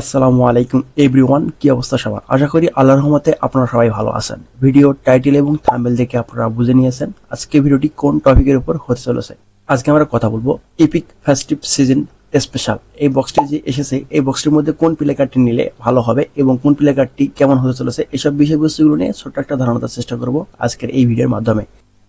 আসসালামু আলাইকুম এভরিওয়ান, কি অবস্থা সবার? আশা করি আল্লাহর রহমতে আপনারা সবাই ভালো আছেন। ভিডিও টাইটেল এবং থাম্বেল দেখে আপনারা বুঝে নিয়েছেন আজকে ভিডিওটি কোন টপিকের উপর হতে চলেছে। আজকে আমরা কথা বলব এপিক ফেস্টিভ সিজন স্পেশাল এই বক্সটি যে এসেছে, এই বক্সটির মধ্যে কোন প্লে কার্ডটি নিলে ভালো হবে এবং কোন প্লে কার্ডটি কেমন হতে চলেছে, এসব বিষয়বস্তুগুলো নিয়ে ছোট্ট একটা ধারণা দেওয়ার চেষ্টা করব আজকের এই ভিডিওর মাধ্যমে।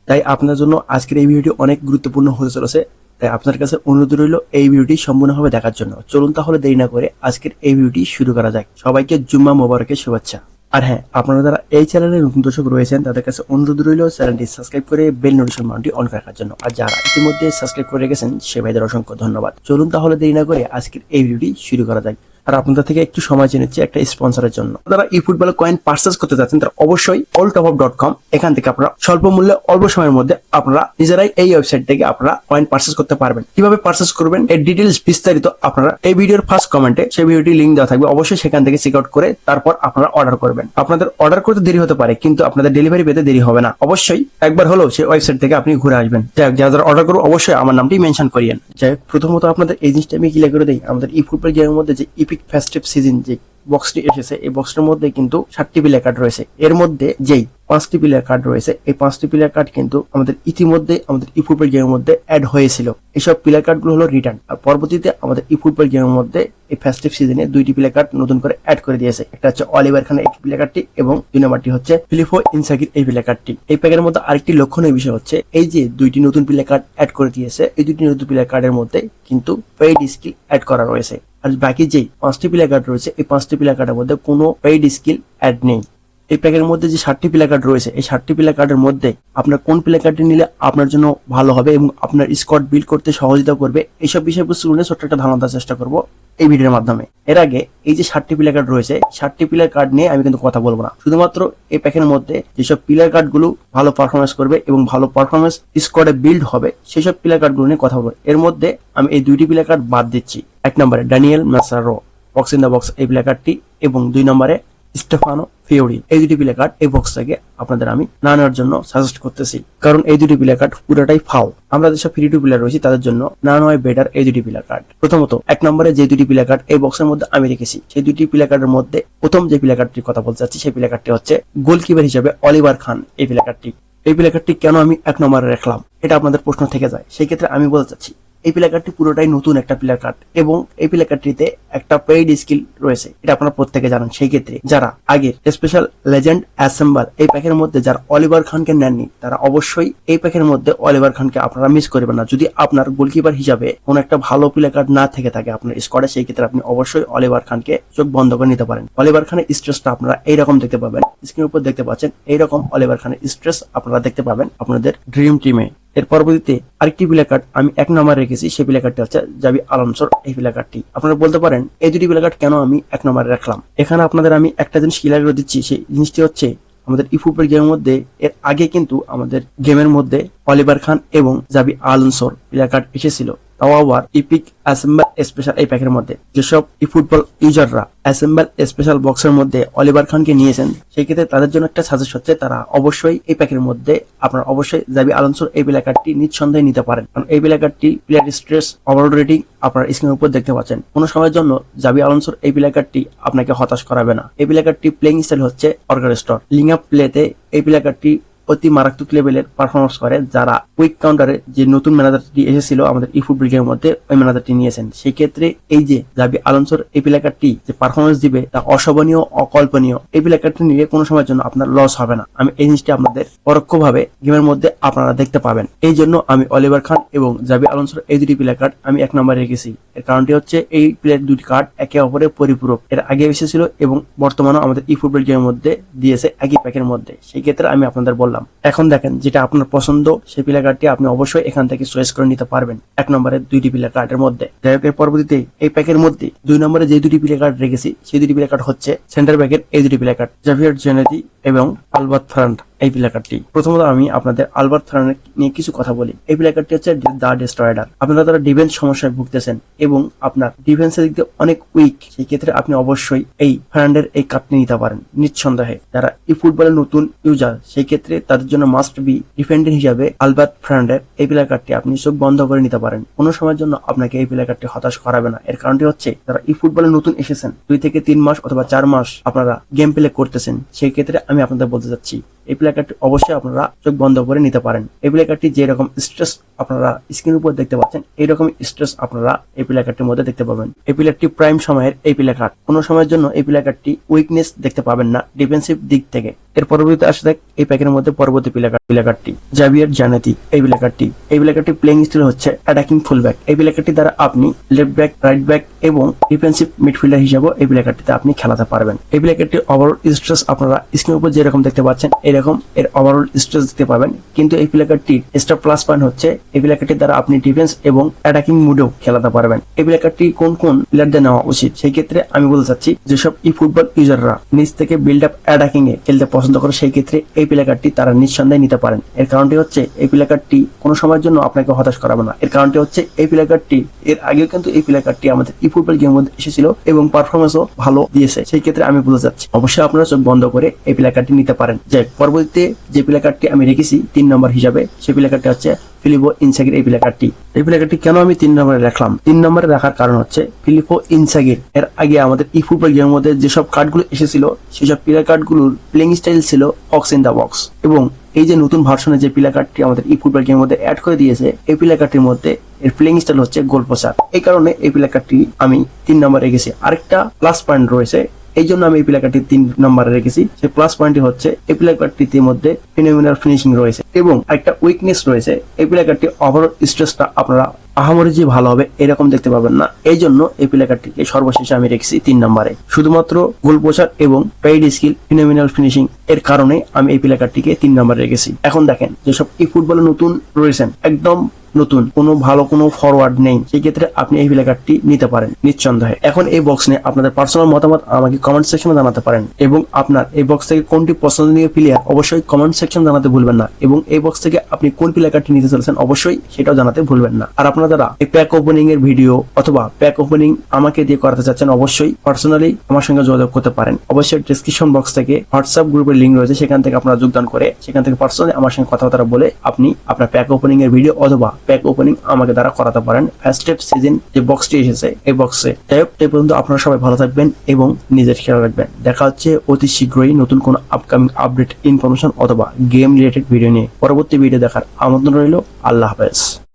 তাই আপনার জন্য আজকের এই ভিডিওটি অনেক গুরুত্বপূর্ণ হতে চলেছে। তাই আপনার কাছে অনুরোধ রইল এই ভিডিওটি সম্পূর্ণভাবে দেখার জন্য। চলুন তাহলে দেরি না করে আজকের এই ভিডিওটি শুরু করা যাক। সবাইকে জুম্মা মোবারকের শুভেচ্ছা। আর হ্যাঁ আপনারা যারা এই চ্যানেলে নতুন দর্শক রয়েছেন, তাদের কাছে অনুরোধ রইল চ্যানেলটি সাবস্ক্রাইব করে বেল নোটিফিকেশন মাউন্টটি অন রাখার জন্য। আর যারা ইতিমধ্যে সাবস্ক্রাইব করে রেখেছেন, সে ভাইদের অসংখ্য ধন্যবাদ। চলুন তাহলে দেরি না করে আজকের এই ভিডিওটি শুরু করা যাক। আর আপনাদের থেকে একটু সময় চেয়ে নিচ্ছি একটা স্পন্সরের জন্য। যারা ই ফুটবল কয়েন পার্সেস করতে যাচ্ছেন তারা অবশ্যই অল টপ ডট কম এখান থেকে আপনারা স্বল্প মূল্যে, অল্প সময়ের মধ্যে আপনারা নিজেরাই এই ওয়েবসাইট থেকে আপনারা কয়েন পার্সেস করতে পারবেন। কীভাবে পার্সেস করবেন, এর ডিটেলস বিস্তারিত আপনারা এই ভিডিওর ফার্স্ট কমেন্টে সেই ভিডিওটি লিঙ্ক দেওয়া থাকবে। অবশ্যই সেখান থেকে চেক আউট করে তারপর আপনারা অর্ডার করবেন। আপনাদের অর্ডার করতে দেরি হতে পারে, কিন্তু আপনাদের ডেলিভারি পেতে দেরি হবে না। অবশ্যই একবার হলেও সেই ওয়েবসাইট থেকে আপনি ঘুরে আসবেন। যাই যারা যারা অর্ডার করব অবশ্যই আমার নামটি মেনশন করিয়েন। যাই প্রথমত আপনাদের এই জিনিসটা আমি ক্লিয়ার করে দিই, আমাদের ই ফুটবল গেমের মধ্যে যে ইপিক ফেস্টিভ সিজন যে বক্সটি এসেছে এই বক্সটির মধ্যে কিন্তু ষাটটি প্লেয়ার কার্ড রয়েছে এর মধ্যে যেই পাঁচটি প্লেয়ার কার্ড রয়েছে এই পাঁচটি প্লেয়ার কার্ড কিন্তু আমাদের ইতিমধ্যে আমাদের ই ফুটবল গেমের মধ্যে অ্যাড হয়েছিল এইসব প্লেয়ার কার্ডগুলো হলো রিটার্ন আর পরবর্তীতে আমাদের ই ফুটবল গেমের মধ্যে এই ফেস্টিভ সিজনে দুইটি প্লেয়ার কার্ড নতুন করে অ্যাড করে দিয়েছে একটা হচ্ছে অলিভার খানের এই প্লেয়ার কার্ডটি এবং দুই নম্বরটি হচ্ছে ফিলিপো ইনসাকির এই প্লেয়ার কার্ডটি এই প্যাকের মধ্যে আরেকটি লক্ষণীয় বিষয় হচ্ছে এই যে দুইটি নতুন প্লেয়ার কার্ড অ্যাড করে দিয়েছে এই দুইটি নতুন প্লেয়ার কার্ডের মধ্যে কিন্তু পেইড স্কিল অ্যাড করা রয়েছে আর বাকি যে পাঁচটি প্লেয়ার কার্ড রয়েছে এই পাঁচটি প্লেয়ার কার্ডের মধ্যে কোনো পেইড স্কিল অ্যাড নেই এই প্যাকের মধ্যে যে ষাটটি প্লেয়ার কার্ড রয়েছে এই ষাটটি প্লেয়ার কার্ডের মধ্যে আপনার কোন প্লেয়ার কার্ডটি নিলে আপনার জন্য ভালো হবে এবং আপনার স্কোয়াড বিল্ড করতে সহযোগিতা করবে এইসব বিষয়বস্তু নিয়ে ছোট্ট একটা ধারণা দেওয়ার চেষ্টা করব এই ভিডিওর মাধ্যমে এর আগে এই যে ষাটটি প্লেয়ার কার্ড রয়েছে ষাটটি প্লেয়ার কার্ড নিয়ে আমি কিন্তু কথা বলব না শুধুমাত্র এই প্যাকের মধ্যে যেসব প্লেয়ার কার্ডগুলো ভালো পারফরমেন্স করবে এবং ভালো পারফরমেন্স স্কোয়াডে বিল্ড হবে সেসব প্লেয়ার কার্ডগুলো নিয়ে কথা বলব এর মধ্যে আমি এই দুইটি প্লেয়ার কার্ড বাদ দিচ্ছি এক নম্বরে Daniel Massaro, box in the box এই প্লেয়ার কার্ডটি এবং দুই নম্বরে স্টেফানো ফিওরি। এই দুটি প্লে কার্ড এই থেকে আপনাদের আমি না নেওয়ার জন্য সাজেস্ট করতেছি। কারণ এই দুটি প্লে কার্ড পুরোটাই ফাও আমরা যেসব ফ্রি টু প্লেয়ার রয়েছি, তাদের জন্য না নয় বেটার এই দুটি প্লে কার্ড প্রথমত, এক নম্বরে যে দুটি প্লে কার্ড এই বক্সের মধ্যে আমি রেখেছি, সেই দুটি প্লে কার্ডের মধ্যে প্রথম যে প্লে কার্ডটির কথা বলতে চাচ্ছি, সেই প্লে কার্ডটি হচ্ছে গোলকিপার হিসেবে অলিভার খান এই প্লে কার্ডটি এই প্লে কার্ডটি কেন আমি এক নম্বরে রাখলাম? এটা আপনাদের প্রশ্ন থেকে যায়। সেই ক্ষেত্রে আমি বলতে চাচ্ছি এই প্লেয়ার কার্ডটি পুরোটাই নতুন একটা প্লেয়ার কার্ড এবং এই প্লেয়ার কার্ডটিতে একটা পেইড স্কিল রয়েছে, এটা আপনারা প্রত্যেকে জানেন। সেই ক্ষেত্রে যারা আগের স্পেশাল লেজেন্ড অ্যাসেম্বল এই প্যাকের মধ্যে যারা অলিভার খানকে নেননি, তারা অবশ্যই এই প্যাকের মধ্যে অলিভার খানকে আপনারা মিস করবেন না। যদি আপনার গোলকিপার হিসাবে কোন একটা ভালো প্লেয়ার কার্ড না থেকে থাকে আপনার স্কোয়াডে সেই ক্ষেত্রে আপনি অবশ্যই অলিভার খানকে চোখ বন্ধ করে নিতে পারেন। অলিভার খানের স্ট্রেসটা আপনারা এইরকম দেখতে পাবেন। স্ক্রিনের উপর দেখতে পাচ্ছেন, এইরকম অলিভার খানের স্ট্রেস আপনারা দেখতে পাবেন আপনাদের ড্রিম টিমে এর পরবর্তীতে আরেকটি প্লে কার্ড আমি এক নম্বর রেখেছি, সেই প্লে কার্ডটি হচ্ছে জাবি আলমসর। এই প্লে কার্ডটি আপনারা বলতে পারেন, এই দুটি প্লে কার্ড কেন আমি এক নম্বরে রাখলাম? এখানে আপনাদের আমি একটা জিনিস ক্লিয়ার করে দিচ্ছি, সেই জিনিসটি হচ্ছে আমাদের ইফুপের গেমের মধ্যে, এর আগে কিন্তু আমাদের গেমের মধ্যে অলিভার খান এবং জাবি আলনসোর প্লেয়ার কার্ড এসেছিল। তাও ইপিক অ্যাসেম্বল স্পেশাল এই প্যাকের মধ্যে যেসব ফুটবল ইউজাররা অ্যাসেম্বল স্পেশাল বক্সের মধ্যে অলিভার খানকে নিয়েছেন সেই ক্ষেত্রে তাদের জন্য একটা সাজেস্ট হচ্ছে তারা অবশ্যই এই প্যাকের মধ্যে আপনারা অবশ্যই জাবি আলনসোর এই প্লে কার্ডটি নিঃসন্দেহে নিতে পারেন। কারণ এই প্লে কার্ডটি প্লেয়ার স্ট্রেস ওভারঅল রেটিং আপনার স্ক্রিনের উপর দেখতে পাচ্ছেন। কোন সময়ের জন্য জাবি আলনসোর এই প্লে কার্ডটি আপনাকে হতাশ করাবে না। এই প্লে কার্ডটি প্লেইং স্টাইল হচ্ছে অর্গারেস্টর লিং আপ প্লেতে এই প্লে কার্ডটি অতি মারাত্মক লেভেলের পারফরমেন্স করে, যারা কুইক কাউন্টারে যে নতুন ম্যানেজারটি এসেছিল আমাদের ই ফুটবল গেমের মধ্যে, ওই ম্যানেজারটি নিয়েছেন। সেই ক্ষেত্রে এই যে জাবি আলনসোর এই প্লেকারটি যে পারফরমেন্স দিবে তা অশোভনীয়, অকল্পনীয় এই প্লেকারটি নিয়ে কোনো সময়ের জন্য আপনার লস হবে না। আমি এই জিনিসটি আপনাদের পরোক্ষভাবে গেমের মধ্যে আপনারা দেখতে পাবেন। এই জন্য আমি অলিভার খান এবং জাবি আলনসোর এই দুটি প্লে কার্ড আমি এক নম্বরে রেখেছি। এর কারণটি হচ্ছে, এই প্লেয়ার দুটি কার্ড একে অপরের পরিপূরক। এর আগে এসেছিল এবং বর্তমানে আমাদের ই ফুটবল গেমের মধ্যে দিয়েছে একই প্যাকের মধ্যে। সেই ক্ষেত্রে আমি আপনাদের বললাম এখন দেখেন, যেটা আপনার পছন্দ, সেই প্লে কার্ডটি আপনি অবশ্যই এখান থেকে চয়েস করে নিতে পারবেন। এক নম্বরের দুইটি প্লে কার্ডের মধ্যে। যাই হোক, এর পরবর্তীতে এই প্যাকের মধ্যে দুই নম্বরে যে দুটি প্লে কার্ড রেখেছি, সেই দুটি প্লে কার্ড হচ্ছে সেন্টার ব্যাকের এই দুটি প্লে কার্ড জাভিয়ার জেনেদি এবং আলবার্ট ফ্রান্ট এই প্লে কার্ডটি প্রথমত আমি আপনাদের আলবার্ট থার্নার নিয়ে কিছু কথা বলি। এই প্লে কার্ডটি হচ্ছে দা ডেস্ট্রয়ার আপনারা তারা ডিফেন্স সমস্যায় ভুগতেছেন এবং আপনার ডিফেন্সের দিক দিয়ে অনেক উইক সেই ক্ষেত্রে আপনি অবশ্যই এই ফার্নান্ডের এই কার্ডটি নিতে পারেন নিঃসন্দেহে। যারা এই ফুটবলের নতুন ইউজার সেই ক্ষেত্রে তাদের জন্য মাস্ট বি ডিফেন্ডার হিসাবে আলবার্ট ফার্নান্ডের এই প্লে কার্ডটি আপনি চোখ বন্ধ করে নিতে পারেন। কোনো সময়ের জন্য আপনাকে এই প্লে কার্ডটি হতাশ করাবে না। এর কারণটি হচ্ছে, যারা এই ফুটবলে নতুন এসেছেন, দুই থেকে তিন মাস অথবা চার মাস আপনারা গেম প্লে করতেছেন, সেই ক্ষেত্রে আমি আপনাদের বলতে চাচ্ছি এই প্লেকারটি অবশ্যই আপনারা চোখ বন্ধ করে নিতে পারেন। এই প্লেকারটি যে রকম স্ট্রেস আপনারা স্ক্রিনের উপর দেখতে পাচ্ছেন এইরকম স্ট্রেস আপনারা এই প্লেকারটির মধ্যে দেখতে পাবেন। এই প্লেয়ারটি প্রাইম সময়ের এই প্লেকার কোনো সময়ের জন্য এই প্লেকারটি উইকনেস দেখতে পাবেন না ডিফেন্সিভ দিক থেকে। এর পরবর্তীতে আসে দেখ, এই প্যাকের মধ্যে পরবর্তী প্লেকার প্লেকারটি জাভিয়ার জানাতি এই প্লেকারটি এই প্লেকারটি প্লেইং স্টাইল হচ্ছে অ্যাটাকিং ফুলব্যাক এই প্লেকারটি দ্বারা আপনি লেফট ব্যাক রাইট ব্যাক এবং ডিফেন্সিভ মিডফিল্ডার হিসেবে এই প্লেকারটিতে আপনি খেলাতে পারবেন। এই প্লেকারটি ওভারঅল স্ট্রেস আপনারা স্ক্রিনের উপর যেরকম দেখতে পাচ্ছেন, এরকম এর ওভারঅল স্ট্রেস দিতে পারবেন। কিন্তু এই প্লেকারটির এক্সট্রা প্লাস পয়েন্ট হচ্ছে। এই প্লেকারটির দ্বারা আপনি ডিফেন্স এবং অ্যাটাকিং মুডেও খেলাতে পারবেন। এই প্লেকারটি কোন কোন প্লেয়ারদের নেওয়া উচিত? সেই ক্ষেত্রে আমি বলতে চাচ্ছি, যেসব ই ফুটবল ইউজাররা নিজ থেকে বিল্ড আপ অ্যাটাকিং এ খেলতে পছন্দ করে, সেই ক্ষেত্রে এই প্লেকারটি তারা নিঃসন্দেহে নিতে পারেন। এর কারণটি হচ্ছে, এই প্লেকারটি কোনো সময়ের জন্য আপনাকে হতাশ করাবে না। এর কারণটি হচ্ছে, এই প্লেকারটি এর আগেও কিন্তু এই প্লেকারটি আমাদের ই ফুটবল গেমের মধ্যে এসেছিল এবং পারফরমেন্সও ভালো দিয়েছে। সেই ক্ষেত্রে আমি বলতে চাচ্ছি, অবশ্যই আপনারা চোখ বন্ধ করে এই প্লেকারটি নিতে পারেন। যে পরবর্তীতে যে প্লেকারটি আমি রেখেছি তিন নম্বর হিসাবে, সেই প্লেকারটি হচ্ছে ফিলিপো ইনসাগির এই প্লেকারটি এই প্লেকারটি কেন আমি তিন নম্বরে রাখলাম? তিন নম্বরে রাখার কারণ হচ্ছে ফিলিপো ইনসাগির এর আগে আমাদের ই ফুটবল গেমের মধ্যে যেসব কার্ডগুলো এসেছিল, সেসব প্লেয়ার কার্ডগুলোর প্লেইং স্টাইল ছিল বক্স ইন দ্য বক্স এবং এই যে নতুন ভার্সনে যে প্লেয়ার কার্ডটি আমাদের ই ফুটবল গেমের মধ্যে অ্যাড করে দিয়েছে, এই প্লেয়ার কার্ডটির মধ্যে এর প্লেইং স্টাইল হচ্ছে গোল প্রচার। এই কারণে এই প্লেয়ার কার্ডটি আমি তিন নম্বরে রেখেছি। আরেকটা প্লাস পয়েন্ট রয়েছে এই জন্য আমি এই প্লেকারটি তিন নম্বরে রেখেছি। সেই প্লাস পয়েন্টটি হচ্ছে, এই প্লেকারটির মধ্যে ফিনোমিনাল ফিনিশিং রয়েছে এবং একটা উইকনেস রয়েছে। এই প্লেকারটি ওভারঅল স্ট্রেসটা আপনারা আহামরি যে ভালো হবে এরকম দেখতে পাবেন না। এই জন্য এই প্লেকারটিকে সর্বশেষে আমি রেখেছি তিন নম্বরে। শুধুমাত্র গোল প্রচার এবং পেইড স্কিল ফিনোমিনাল ফিনিশিং এর কারণে আমি এই প্লেকারটিকে তিন নম্বরে রেখেছি। এখন দেখেন, যেসব এই ফুটবলে নতুন রয়েছেন, একদম নতুন, কোনো ভালো কোনো ফরওয়ার্ড নেই সেই ক্ষেত্রে আপনি এই প্লেকারটি নিতে পারেন নিঃসন্দেহে। এখন এই বক্স নিয়ে আপনাদের পার্সোনাল মতামত আমাকে কমেন্ট সেকশনে জানাতে পারেন এবং আপনার এই বক্স থেকে কোনটি পছন্দনীয় প্লেয়ার অবশ্যই কমেন্ট সেকশন জানাতে ভুলবেন না এবং এই বক্স থেকে আপনি কোন প্লেকারটি নিতে চলেছেন অবশ্যই সেটাও জানাতে ভুলবেন না। আর আপনারা এই প্যাক ওপেনিং এর ভিডিও অথবা প্যাক ওপেনিং আমাকে দিয়ে করাতে চাচ্ছেন অবশ্যই পার্সোনালি আমার সঙ্গে যোগাযোগ করতে পারেন। অবশ্যই ডিসক্রিপশন বক্স থেকে হোয়াটসঅ্যাপ গ্রুপের লিঙ্ক রয়েছে, সেখান থেকে আপনারা যোগদান করে সেখান থেকে পার্সোনালি আমার সঙ্গে কথাবার্তা বলে আপনি আপনার প্যাক ওপেনিং এর ভিডিও অথবা প্যাক ওপেনিং আমাকে দ্বারা করাতে পারেন। ফার্স্ট স্টেপ সিজন যে বক্সটি এসেছে, এই বক্সে যাই হোক, এই পর্যন্ত আপনারা সবাই ভালো থাকবেন এবং নিজের খেয়াল রাখবেন। দেখা হচ্ছে অতি শীঘ্রই নতুন কোনো আপকামিং আপডেট ইনফরমেশন অথবা গেম রিলেটেড ভিডিও নিয়ে। পরবর্তী ভিডিও দেখার আমন্ত্রণ রইল। আল্লাহ হাফেজ।